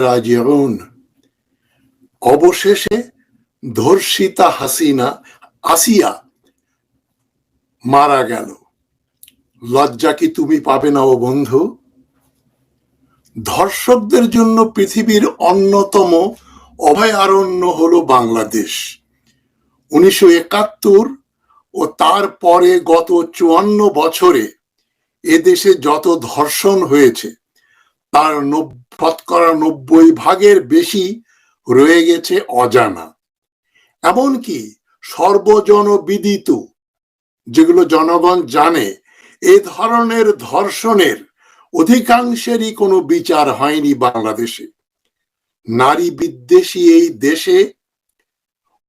রাজিউন। অবশেষে ধর্ষিতা হাসিনা আসিয়া মারা গেল। লজ্জা কি তুমি পাবে না ও বন্ধু? ধর্ষকদের জন্য পৃথিবীর অন্যতম অভয়ারণ্য হলো বাংলাদেশ। উনিশশো একাত্তর ও তারপরে গত চুয়ান্ন বছরে এদেশে যত ধর্ষণ হয়েছে তার শতকরা নব্বই ভাগের বেশি রয়ে গেছে অজানা। এমনকি সর্বজনবিদিত, যেগুলো জনগণ জানে, এ ধরনের ধর্ষণের অধিকাংশেরই কোনো বিচার হয়নি বাংলাদেশে। নারী বিদ্বেষী এই দেশে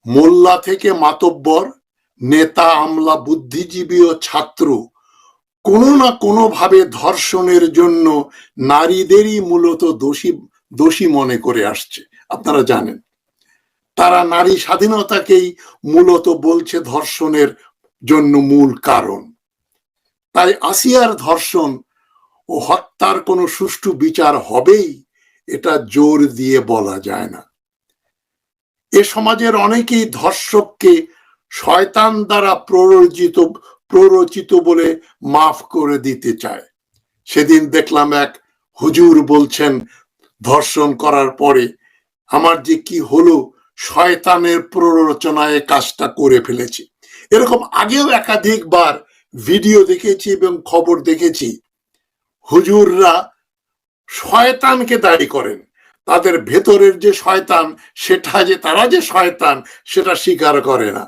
মোল্লা থেকে মাতব্বর, নেতা আমলা বুদ্ধিজীবী ও ছাত্র কোনো না কোনো ভাবে ধর্ষণের জন্য নারীদেরই মূলত দোষী দোষী মনে করে আসছে। আপনারা জানেন। তারা নারী স্বাধীনতাকেই মূলত বলছে ধর্ষণের জন্য মূল কারণ। তাই আসিয়ার ধর্ষণ ও হত্যার কোনো সুষ্ঠু বিচার হবেই, এটা জোর দিয়ে বলা যায় না। এ সমাজের অনেকেই ধর্ষককে শয়তান দ্বারা প্ররোচিত প্ররোচিত বলে মাফ করে দিতে চায়। সেদিন দেখলাম এক হুজুর বলছেন, ধর্ষণ করার পরে আমার যে কি হলো, শয়তানের প্ররোচনায় কাজটা করে ফেলেছি। এরকম আগেও একাধিকবার ভিডিও দেখেছি এবং খবর দেখেছি। হুজুররা শয়তানকে দায়ী করেন। তাদের ভেতরের যে শয়তান, সেটা যে তারা যে শয়তান, সেটা স্বীকার করে না।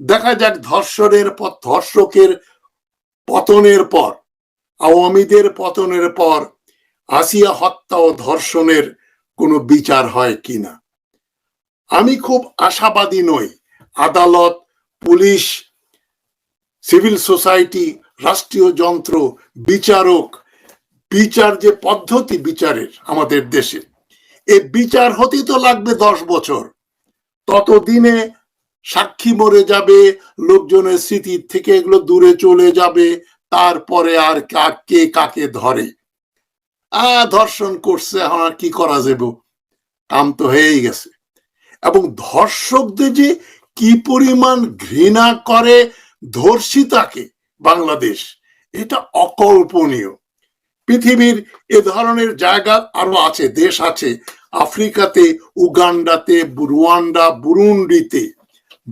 দেখা যাক ধর্ষণের পর, ধর্ষকের পতনের পর, আওয়ামীদের পতনের পর আসিয়া হত্যা ও ধর্ষণের কোনো বিচার হয় কিনা। আমি খুব আশাবাদী নই। আদালত, পুলিশ, সিভিল সোসাইটি, রাষ্ট্রীয় যন্ত্র, বিচারক, বিচার যে পদ্ধতি বিচারের আমাদের দেশে এই বিচার হতেই তো লাগবে দশ বছর। ততদিনে সাক্ষী মরে যাবে, লোকজনের স্মৃতির থেকে এগুলো দূরে চলে যাবে, তারপরে আর কা- কে কাকে ধরে? আ, ধর্ষণ করছে, এখন আর কি করা যাবে? কাম তো হয়েই গেছে। এবং ধর্ষকদের যে কি পরিমাণ ঘৃণা করে ধর্ষিতাকে বাংলাদেশ, এটা অকল্পনীয়। পৃথিবীর এ ধরনের জায়গা আরও আছে, দেশ আছে, আফ্রিকাতে, উগান্ডাতে, রুয়ান্ডা, বুরুন্ডিতে।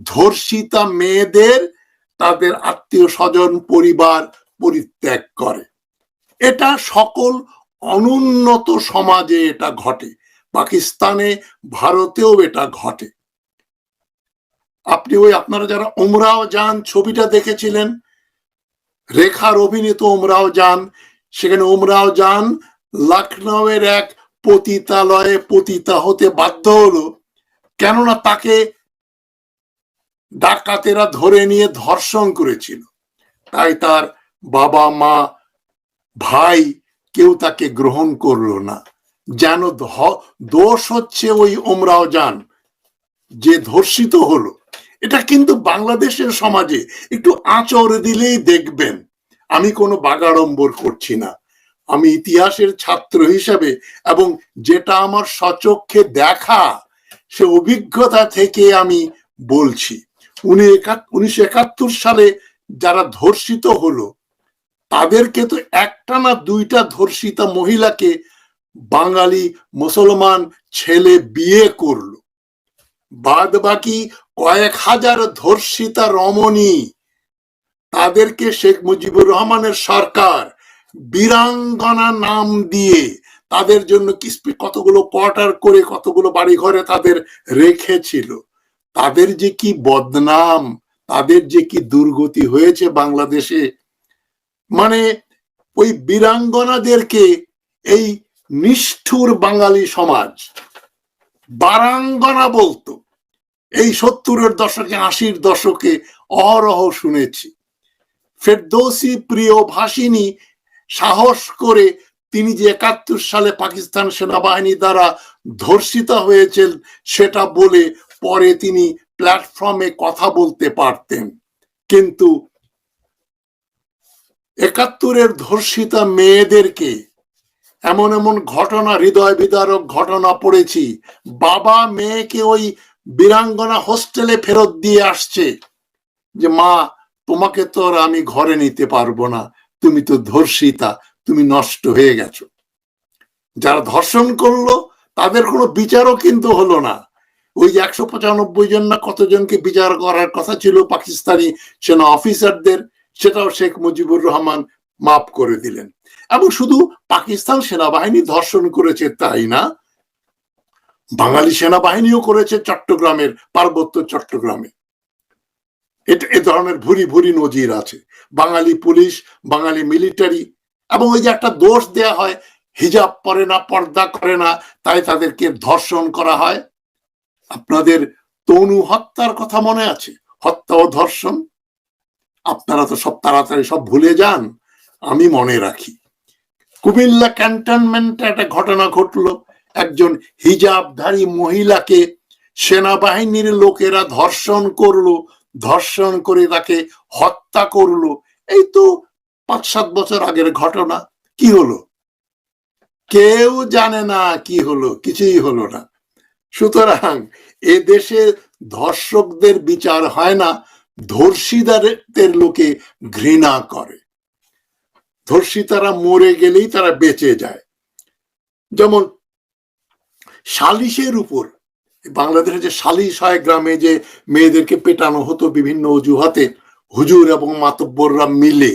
ধর্ষিতা মেয়েদের তাদের আত্মীয় স্বজন, পরিবার পরিত্যাগ করে। এটা সকল অনুন্নত সমাজে এটা ঘটে। পাকিস্তানে, ভারতেও এটা ঘটে। আপনি ওই আপনারা যারা ওমরাও যান, ছবিটা দেখেছিলেন? রেখার অভিনীত ওমরাও যান। সেখানে ওমরাও যান লখনৌয়ের এক পতিতালয়ে পতিতা হতে বাধ্য হলো। কেননা তাকে ডাকাতেরা ধরে নিয়ে ধর্ষণ করেছিল। তাই তার বাবা, মা, ভাই কেউ তাকে গ্রহণ করল না। যেন দোষ হচ্ছে ওই ওমরাও যান যে ধর্ষিত হলো। এটা কিন্তু বাংলাদেশের সমাজে একটু আচর দিলেই দেখবেন। আমি কোনো বাগাড়ম্বর করছি না। আমি ইতিহাসের ছাত্র হিসাবে এবং যেটা আমার সচক্ষে দেখা, সে অভিজ্ঞতা থেকে আমি বলছি। উনি উনিশশো একাত্তর সালে যারা ধর্ষিত হলো, তাদেরকে তো একটা না দুইটা ধর্ষিতা মহিলাকে বাঙালি মুসলমান ছেলে বিয়ে করল। বাদ বাকি কয়েক হাজার ধর্ষিতা রমণী, তাদেরকে শেখ মুজিবুর রহমানের সরকার বীরাঙ্গনা নাম দিয়ে তাদের জন্য কতগুলো কোয়ার্টার করে কতগুলো বাড়ি ঘরে তাদের রেখেছিল। তাদের যে কি বদনাম, তাদের যে কি দুর্গতি হয়েছে বাংলাদেশে মানে ওই বীরাঙ্গনাদেরকে এই নিষ্ঠুর বাঙালি সমাজ, বারাঙ্গনা বলতো। এই সত্তরের দশকে, আশির দশকে অহরহ শুনেছি। ফেরদৌসি প্রিয় ভাষিনী সাহস করে তিনি যে একাত্তর সালে পাকিস্তান সেনাবাহিনী দ্বারা ধর্ষিত হয়েছেন, সেটা বলে পরে তিনি প্ল্যাটফর্মে কথা বলতে পারতেন। কিন্তু একাত্তরের ধর্ষিতা মেয়েদেরকে এমন এমন ঘটনা, হৃদয় বিদারক ঘটনা পড়েছি। বাবা মেয়েকে ওই বীরাঙ্গনা হোস্টেলে ফেরত দিয়ে আসছে যে, মা, তোমাকে তো আর আমি ঘরে নিতে পারব না। তুমি তো ধর্ষিতা, তুমি নষ্ট হয়ে গেছো। যারা ধর্ষণ করল, তাদের কোনো বিচারও কিন্তু হলো না। ওই একশো পঁচানব্বই জন না কতজনকে বিচার করার কথা ছিল পাকিস্তানি সেনা অফিসারদের, সেটাও শেখ মুজিবুর রহমান মাফ করে দিলেন। এবং শুধু পাকিস্তান সেনাবাহিনী ধর্ষণ করেছে তাই না, বাঙালি সেনাবাহিনীও করেছে চট্টগ্রামের, পার্বত্য চট্টগ্রামে। এটা, এ ধরনের ভুরি ভুরি নজির আছে। বাঙালি পুলিশ, বাঙালি মিলিটারি, এবং ওই যে একটা দোষ দেয়া হয়, হিজাব পরে না, পর্দা করে না, তাই তাদেরকে ধর্ষণ করা হয়। আপনাদের তনু হত্যার কথা মনে আছে? হত্যা ও ধর্ষণ? আপনারা তো সব তাড়াতাড়ি সব ভুলে যান, আমি মনে রাখি। কুমিল্লা ক্যান্টনমেন্টে একটা ঘটনা ঘটলো। একজন হিজাবধারী মহিলাকে সেনাবাহিনীর লোকেরা ধর্ষণ করল, ধর্ষণ করে তাকে হত্যা করল। এই তো পাঁচ সাত বছর আগের ঘটনা। কি হলো? কেউ জানে না কি হলো, কিছুই হলো না। সুতরাং এ দেশে ধর্ষকদের বিচার হয় না, ধর্ষিতাদের লোকে ঘৃণা করে। ধর্ষিতারা মরে গেলেই তারা বেঁচে যায়। যেমন সালিশের উপর, বাংলাদেশে যে সালিশ হয় গ্রামে যে মেয়েদেরকে পেটানো হতো বিভিন্ন অজুহাতে, হুজুর এবং মাতব্বররা মিলে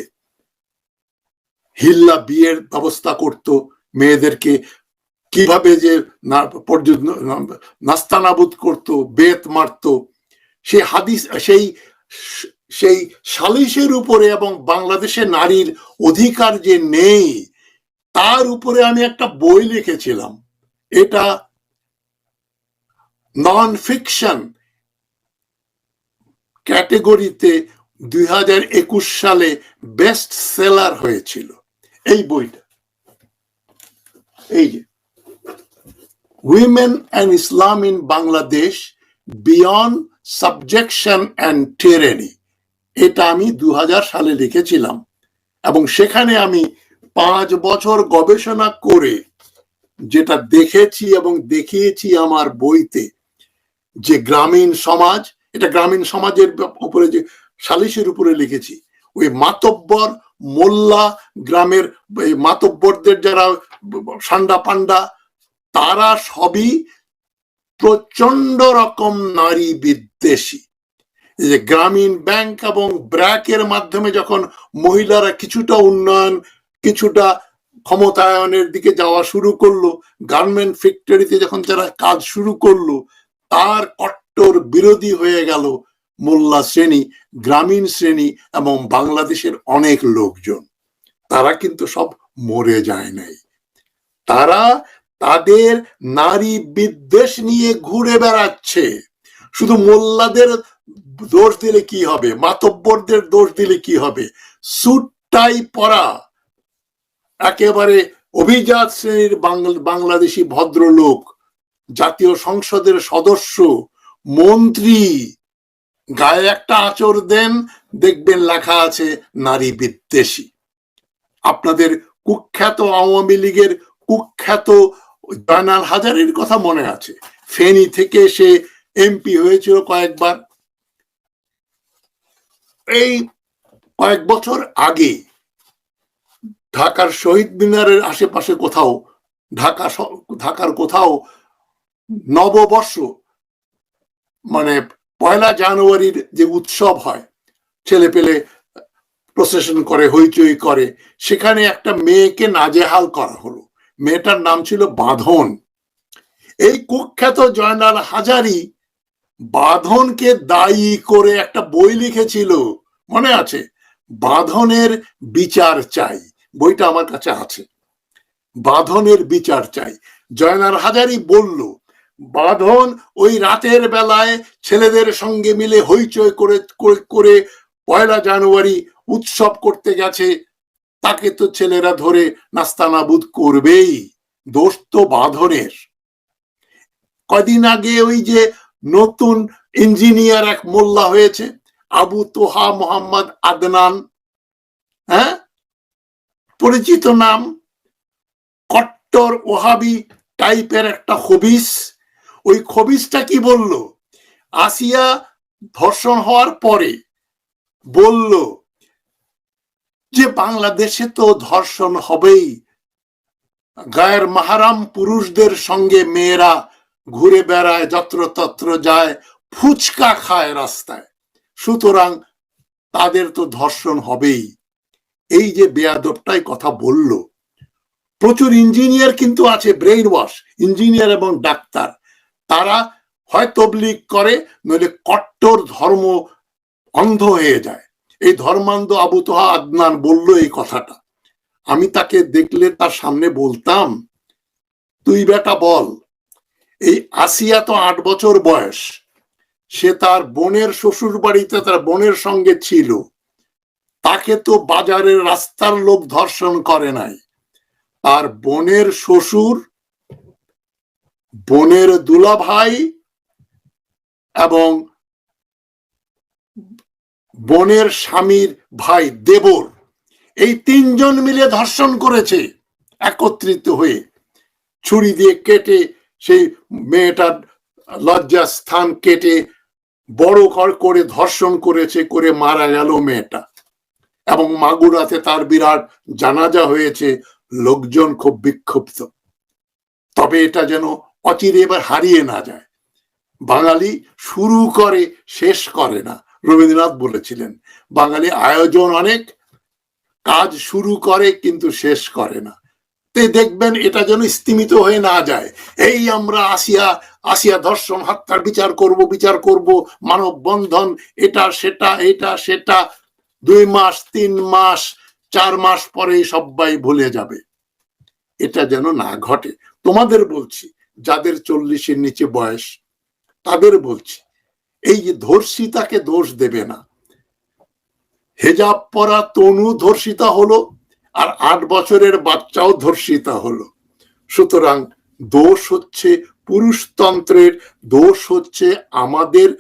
হিল্লা বিয়ের ব্যবস্থা করত মেয়েদেরকে কীভাবে যে নাস্তানাবুদ করত, বেত মারত সেই হাদিস, সেই সেই সালিশের উপরে এবং বাংলাদেশে নারীর অধিকার যে নেই, তার উপরে আমি একটা বই লিখেছিলাম। এটা নন ফিকশন ক্যাটেগরিতে দুই হাজার একুশ সালে বেস্ট সেলার হয়েছিল। এই বইটা। এই যে। Women and Islam in Bangladesh beyond subjection and tyranny এটা আমি দু হাজার সালে লিখেছিলাম। এবং সেখানে আমি পাঁচ বছর গবেষণা করে যেটা দেখেছি এবং দেখিয়েছি আমার বইতে, যে গ্রামীণ সমাজ, এটা গ্রামীণ সমাজের উপরে যে সালিশের উপরে লিখেছি, ওই মাতব্বর মোল্লা গ্রামের মাতব্বরদের যারা সান্ডা পান্ডা তারা সবই প্রচণ্ড রকম নারী বিদ্বেষী। যে গ্রামীণ ব্যাংক এবং ব্র্যাকের মাধ্যমে যখন মহিলারা কিছুটা উন্নয়ন, কিছুটা ক্ষমতায়নের দিকে যাওয়া শুরু করল, গার্মেন্ট ফ্যাক্টরিতে যখন তারা কাজ শুরু করল, তার কট্টর বিরোধী হয়ে গেল মোল্লা শ্রেণি, গ্রামীণ শ্রেণি এবং বাংলাদেশের অনেক লোকজন। তারা কিন্তু সব মরে যায় নাই। তারা তাদের নারী বিদ্বেষ নিয়ে ঘুরে বেড়াচ্ছে। শুধু মোল্লাদের দোষ দিলে কি হবে? মাতব্বরদের দোষ দিলে কি হবে? সুটটাই পরা, একেবারে অভিজাত শ্রেণির বাংলাদেশি ভদ্রলোক, জাতীয় সংসদের সদস্য, মন্ত্রী, গায়ে একটা আচর দেন, দেখবেন লেখা আছে নারী বিদ্বেষী। আপনাদের কুখ্যাত আওয়ামী লীগের কুখ্যাত জয়নাল হাজারের কথা মনে আছে। ফেনী থেকে সে এমপি হয়েছিল কয়েকবার। এই কয়েক বছর আগে ঢাকার শহীদ মিনারের আশেপাশে কোথাও, ঢাকা ঢাকার কোথাও নববর্ষ মানে পয়লা জানুয়ারির যে উৎসব হয়, ছেলে পেলে প্রসেশন করে, হইচই করে, সেখানে একটা মেয়েকে নাজেহাল করা হলো। মেয়েটার নাম ছিল বাঁধন। এই কুখ্যাত জয়নাল হাজারি বাঁধনকে দায়ী করে একটা বই লিখেছিল। মনে আছে? বাঁধনের বিচার চাই। বইটা আমার কাছে আছে। বাঁধনের বিচার চাই। জয়নাল হাজারি বলল, বাঁধন ওই রাতের বেলায় ছেলেদের সঙ্গে মিলে হইচই করে করে পয়লা জানুয়ারি উৎসব করতে গেছে। তাকে তো ছেলেরা ধরে নাস্তানাবুদ করবেই। দোষ তো বাঁধনের। কদিন আগে ওই যে নতুন ইঞ্জিনিয়ার এক মোল্লা হয়েছে, আবু তোহা মোহাম্মদ আদনান হ্যাঁ? পরিচিত নাম? কট্টর ওহাবি টাইপের একটা খবিস। ওই খবিসটা কি বলল? আসিয়া ধর্ষণ হওয়ার পরে বলল যে বাংলাদেশে তো ধর্ষণ হবেই। গায়ের মাহারাম পুরুষদের সঙ্গে মেয়েরা ঘুরে বেড়ায়, যত্রতত্র যায়, ফুচকা খায় রাস্তায়। সুতরাং তাদের তো ধর্ষণ হবেই। এই যে বেয়াদবটাই কথা বলল। প্রচুর ইঞ্জিনিয়ার কিন্তু আছে ব্রেইন ওয়াশ ইঞ্জিনিয়ার এবং ডাক্তার। তারা হয় তবলিগ করে, নইলে কট্টর ধর্ম অন্ধ হয়ে যায়। এই ধর্মান্ধ আবু তোহা আদনান বলল এই কথাটা। আমি তাকে দেখলে তার সামনে বলতাম, তুই বেটা বল, এই আসিয়া তো আট বছর বয়স, সে তার বোনের শ্বশুর বাড়িতে তার বোনের সঙ্গে ছিল, তাকে তো বাজারের রাস্তার লোক ধর্ষণ করে নাই। আর বোনের শ্বশুর, বোনের দুলাভাই এবং বোনের স্বামীর ভাই দেবর এই তিনজন মিলে ধর্ষণ করেছে, একত্রিত হয়ে। ছুরি দিয়ে কেটে সেই মেয়েটার লজ্জা স্থান কেটে বড় ঘর করে ধর্ষণ করেছে, করে মারা গেল মেয়েটা। এবং মাগুরাতে তার বিরাট জানাজা হয়েছে, লোকজন খুব বিক্ষুব্ধ। তবে এটা যেন অচিরে এবার হারিয়ে না যায়। বাঙালি শুরু করে, শেষ করে না। রবীন্দ্রনাথ বলেছিলেন, বাঙালি আয়োজন অনেক, কাজ শুরু করে কিন্তু শেষ করে না। তে দেখবেন এটা যেন স্তিমিত হয়ে না যায়। এই আমরা আসিয়া আসিয়া ধর্ষণ, হত্যার বিচার করব বিচার করব, মানব বন্ধন, এটা, সেটা এটা, সেটা, দুই মাস, তিন মাস, চার মাস পরে সবাই ভুলে যাবে। এটা যেন না ঘটে। তোমাদের বলছি, যাদের চল্লিশের নিচে বয়স, তাদের বলছি এই ধর্ষিতাকে দোষ দেবে না। হেজাব পরা তনু ধর্ষিতা হলো, আর আট বছরের বাচ্চাও ধর্ষিতা হলো। সুতরাং দোষ হচ্ছে পুরুষতন্ত্রের, দোষ হচ্ছে আমাদের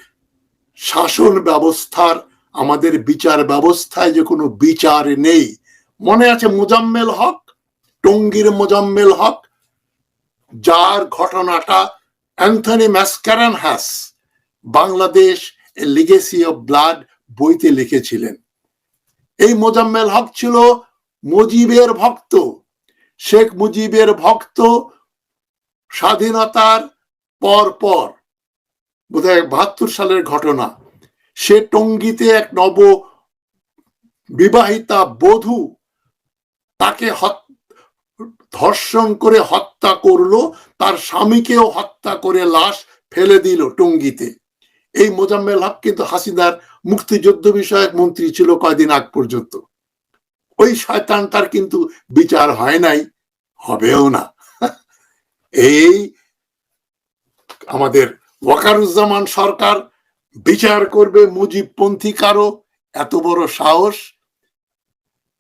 শাসন ব্যবস্থার, আমাদের বিচার ব্যবস্থায় যে কোনো বিচার নেই। মনে আছে মোজাম্মেল হক? টঙ্গীর মোজাম্মেল হক? যার ঘটনাটা Anthony Mascarenhas Bangladesh legacy of blood বইতে লিখেছিলেন। এই মোজাম্মেল হক ছিল মুজিবের ভক্ত। শেখ মুজিবের ভক্ত স্বাধীনতার পর পর। বোধহয় বাহাত্তর সালের ঘটনা। সে টঙ্গিতে এক নব বিবাহিতা বধূ তাকে ধর্ষণ করে হত্যা করল। তার স্বামীকেও হত্যা করে লাশ ফেলে দিল টঙ্গিতে। এই মোজাম্মেল হক কিন্তু হাসিনার মুক্তিযুদ্ধ বিষয়ক মন্ত্রী ছিল কয়দিন আগ পর্যন্ত। ওই শয়তানটার কিন্তু বিচার হয় নাই, হবেও না। এই আমাদের ওয়াকারুজ্জামান সরকার বিচার করবে মুজিবপন্থী কারও, এত বড় সাহস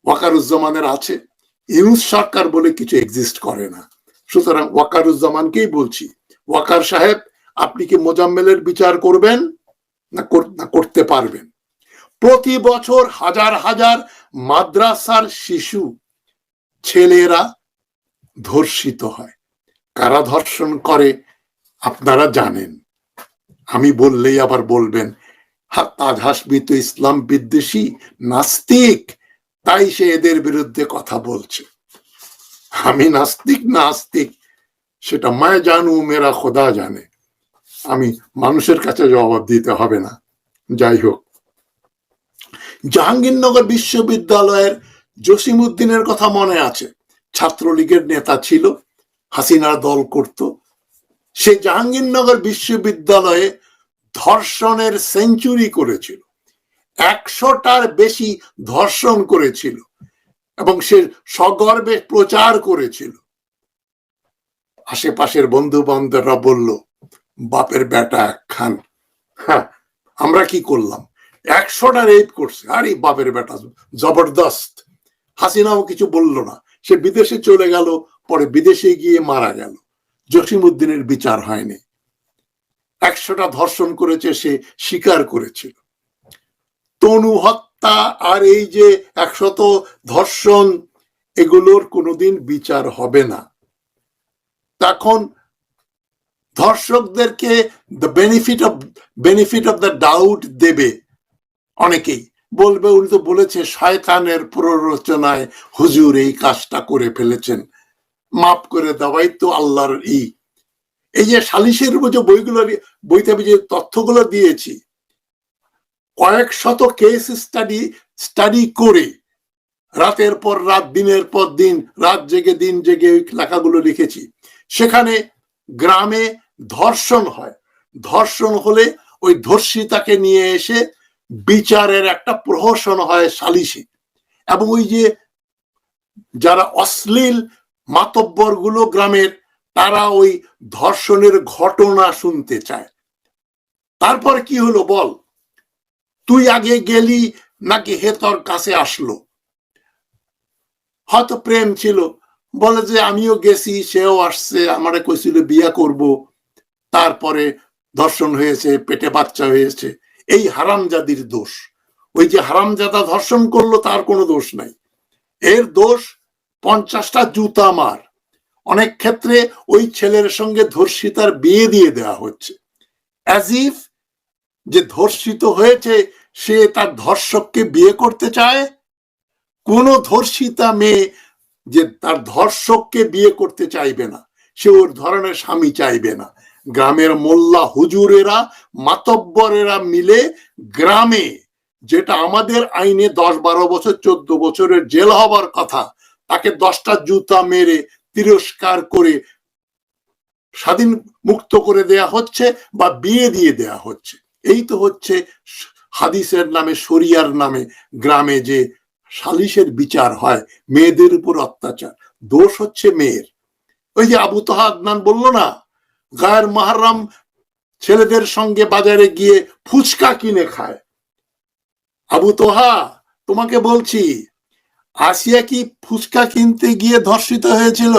ওয়াকারুজ্জামানের আছে। ইউনুস সরকার বলে কিছু এক্সিস্ট করে না। সুতরাং ওয়াকারুজ্জামানকেই বলছি, ওয়াকার সাহেব আপনি কি মোজাম্মেলের বিচার করবেন? না করতে পারবেন। প্রতি বছর হাজার হাজার মাদ্রাসার শিশু, ছেলেরা ধর্ষিত হয়। কারা ধর্ষণ করে আপনারা জানেন। আমি বললেই আবার বলবেন হাসবি তো ইসলাম বিদ্বেষী, নাস্তিক। তাই সে এদের বিরুদ্ধে কথা বলছে। আমি নাস্তিক না আস্তিক সেটা মায় জানু মেরা খোদা জানে। আমি মানুষের কাছে জবাব দিতে হবে না। যাই হোক। জাহাঙ্গীরনগর বিশ্ববিদ্যালয়ের জসিম উদ্দিনের কথা মনে আছে। ছাত্রলীগের নেতা ছিল, হাসিনার দল করত। সে জাহাঙ্গীরনগর বিশ্ববিদ্যালয়ে ধর্ষণের সেঞ্চুরি করেছিল। একশোটার বেশি ধর্ষণ করেছিল এবং সে সগর্বে প্রচার করেছিল। আশেপাশের বন্ধু বান্ধবরা বলল বাপের বেটা খান হ্যাঁ আমরা কি করলাম? একশোটা রেপ করছে। আরে বাপের বেটা, জবরদস্ত। হাসিনাও কিছু বলল না। সে বিদেশে চলে গেল, পরে বিদেশে গিয়ে মারা গেল। জসিমুদ্দিনের বিচার হয়নি। একশোটা ধর্ষণ করেছে, সে স্বীকার করেছিল। তনু হত্যা আর এই যে একশত ধর্ষণ, এগুলোর কোনোদিন বিচার হবে না। তখন ধর্ষকদেরকে the benefit of benefit of the doubt দেবে অনেকেই। বলবে, উনি তো বলেছে, শয়তানের প্ররোচনায় হুজুর এই কাজটা করে ফেলেছেন। মাফ করে দেওয়াই তো আল্লাহর ই। এই যে সালিশের যে বইগুলো বইতে আমি যে তথ্যগুলো দিয়েছি, কয়েক শত কেস স্টাডি স্টাডি করে রাতের পর রাত, দিনের পর দিন, রাত জেগে, দিন জেগে ওই লেখাগুলো লিখেছি। সেখানে গ্রামে ধর্ষণ হয়। ধর্ষণ হলে ওই ধর্ষিতাকে নিয়ে এসে বিচারের একটা প্রহসন হয় সালিশে। এবং ওই যে যারা অশ্লীল মাতব্বরগুলো গ্রামের, তারা ওই ধর্ষণের ঘটনা শুনতে চায়। তারপর কি হলো বল? তুই আগে গেলি নাকি হে তোর কাছে আসলো? হয়তো প্রেম ছিল। বলে যে আমিও গেছি, সেও আসছে, আমারে কইছিল বিয়া করব। তারপরে ধর্ষণ হয়েছে, পেটে বাচ্চা হয়েছে। এই হারামজাদির দোষ। ওই যে হারামজাদা ধর্ষণ করল, তার কোনো দোষ নাই। এর দোষ পঞ্চাশটা জুতা মার। অনেক ক্ষেত্রে ওই ছেলের সঙ্গে ধর্ষিতার বিয়ে দিয়ে দেওয়া হচ্ছে। অ্যাজ ইফ যে ধর্ষিত হয়েছে, সে তার ধর্ষককে বিয়ে করতে চায়। কোন ধর্ষিতা মেয়ে যে তার ধর্ষককে বিয়ে করতে চাইবে না। সে ওর ধরনের স্বামী চাইবে না। গ্রামের মোল্লা হুজুরেরা, মাতব্বরেরা মিলে গ্রামে, যেটা আমাদের আইনে দশ বারো বছর, চোদ্দ বছরের জেল হবার কথা, তাকে দশটা জুতা মেরে তিরস্কার করে স্বাধীন মুক্ত করে দেয়া হচ্ছে বা বিয়ে দিয়ে দেয়া হচ্ছে। এই তো হচ্ছে হাদিসের নামে, শরিয়ার নামে গ্রামে যে সালিশের বিচার হয়, মেয়েদের উপর অত্যাচার। দোষ হচ্ছে মেয়ের। ওই যে আবু তোহা আদনান বলল না গায়ের মাহারাম ছেলেদের সঙ্গে বাজারে গিয়ে ফুচকা কিনে খায়। আবু তোহা, তোমাকে বলছি, আসিয়া কি ফুচকা কিনতে গিয়ে ধর্ষিত হয়েছিল?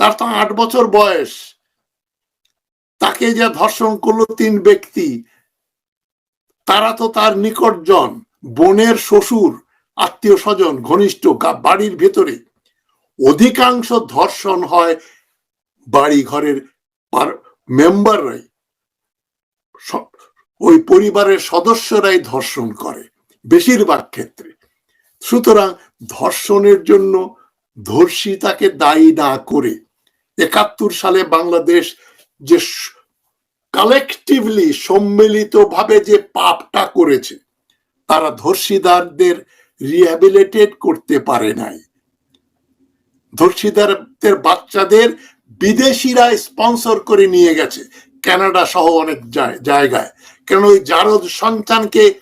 তার তো আট বছর বয়স। তাকে যা ধর্ষণ করল তিন ব্যক্তি, তারা তো তার নিকটজন বোনের শ্বশুর, আত্মীয় স্বজন, ঘনিষ্ঠ বাড়ির ভেতরে। অধিকাংশ ধর্ষণ হয় বাড়ি ঘরের মেম্বাররাই ওই পরিবারের সদস্যরাই ধর্ষণ করে, বেশিরভাগ ক্ষেত্রে। সুতরাং ধর্ষণের জন্য ধর্ষিতাকে দায়ী না করে, একাত্তর সালে বাংলাদেশ যে কালেকটিভলি সম্মিলিতভাবে যে পাপটা করেছে, তারা ধর্ষিদারদের রিহ্যাবিলিটেট করতে পারে নাই। ধর্ষিদারদের বাচ্চাদের বিদেশিরা স্পন্সর করে নিয়ে গেছে। কানাডা সহ অনেক জায়গায়। কেন ওই জারদ সন্তানকে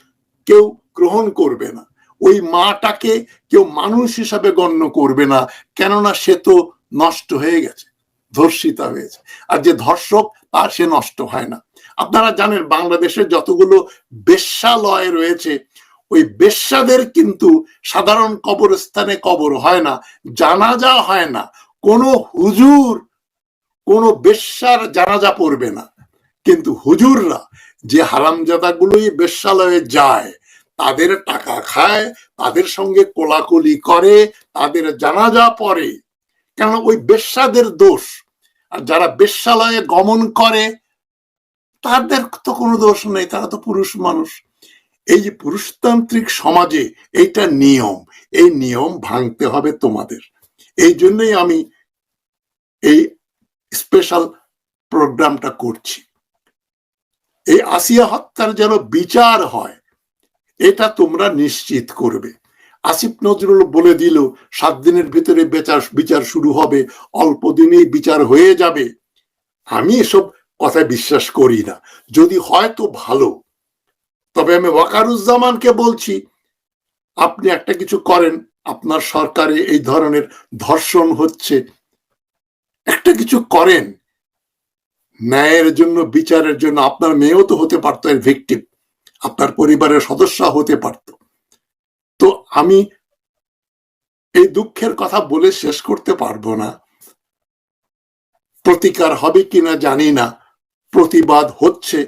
কেউ গ্রহণ করবে না। ওই মাটাকে কেউ মানুষ হিসাবে গণ্য করবে না। কেননা সে তো নষ্ট হয়ে গেছে, ধর্ষিতা হয়েছে। আর যে ধর্ষক, তার সে নষ্ট হয় না। আপনারা জানেন বাংলাদেশের যতগুলো বেশ্যালয় রয়েছে, ওই বেশ্যাদের কিন্তু সাধারণ কবরস্থানে কবর হয় না, জানাজা হয় না। কোনো হুজুর কোনো বেশ্যার জানাজা পড়বে না। কিন্তু হুজুররা যে হারামজাদাগুলোই বেশ্যালয়ে যায়, তাদের টাকা খায়, তাদের সঙ্গে কোলাকুলি করে, তাদের জানাজা পড়ে। কেন? ওই বেশ্যাদের দোষ। আর যারা বেশ্যালয়ে গমন করে, তাদের তো কোনো দোষ নেই, তারা তো পুরুষ মানুষ। এই যে পুরুষতান্ত্রিক সমাজে এইটা নিয়ম, এই নিয়ম ভাঙতে হবে তোমাদের। এই জন্যই আমি এই স্পেশাল প্রোগ্রামটা করছি। এই আসিয়া হত্যার যেন বিচার হয়, এটা তোমরা নিশ্চিত করবে। আসিফ নজরুল বলে দিল, সাত দিনের ভিতরে বিচার বিচার শুরু হবে, অল্প দিনেই বিচার হয়ে যাবে। আমি এসব কথায় বিশ্বাস করি না। যদি হয় তো ভালো। তবে আমি ওয়াকারুজ্জামানকে বলছি, আপনি একটা কিছু করেন, আপনার সরকারে এই ধরনের ধর্ষণ হচ্ছে একটা কিছু করেন, ন্যায়ের জন্য, বিচারের জন্য, আপনার মেয়েও তো হতে পারতো এর ভিকটিম আপনার পরিবারের সদস্য হতে পারত। তো আমি এই দুঃখের কথা বলে শেষ করতে পারব না। প্রতিকার হবে কিনা জানি না। প্রতিবাদ হচ্ছে,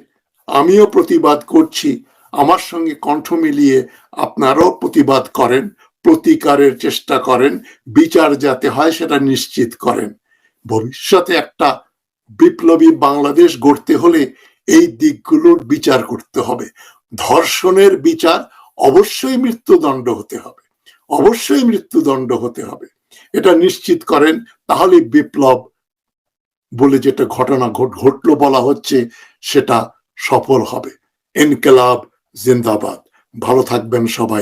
আমিও প্রতিবাদ করছি। আমার সঙ্গে কণ্ঠ মিলিয়ে আপনারাও প্রতিবাদ করেন, প্রতিকারের চেষ্টা করেন, বিচার যাতে হয় সেটা নিশ্চিত করেন। ভবিষ্যতে একটা বিপ্লবী বাংলাদেশ গড়তে হলে এই দিকগুলোর বিচার করতে হবে। ধর্ষণের বিচার অবশ্যই মৃত্যুদণ্ড হতে হবে। অবশ্যই মৃত্যুদণ্ড হতে হবে। এটা নিশ্চিত করেন, তাহলে বিপ্লব বলে যেটা ঘটনা ঘট- ঘটলো বলা হচ্ছে, সেটা সফল হবে। ইনকেলাব জিন্দাবাদ। ভালো থাকবেন সবাই।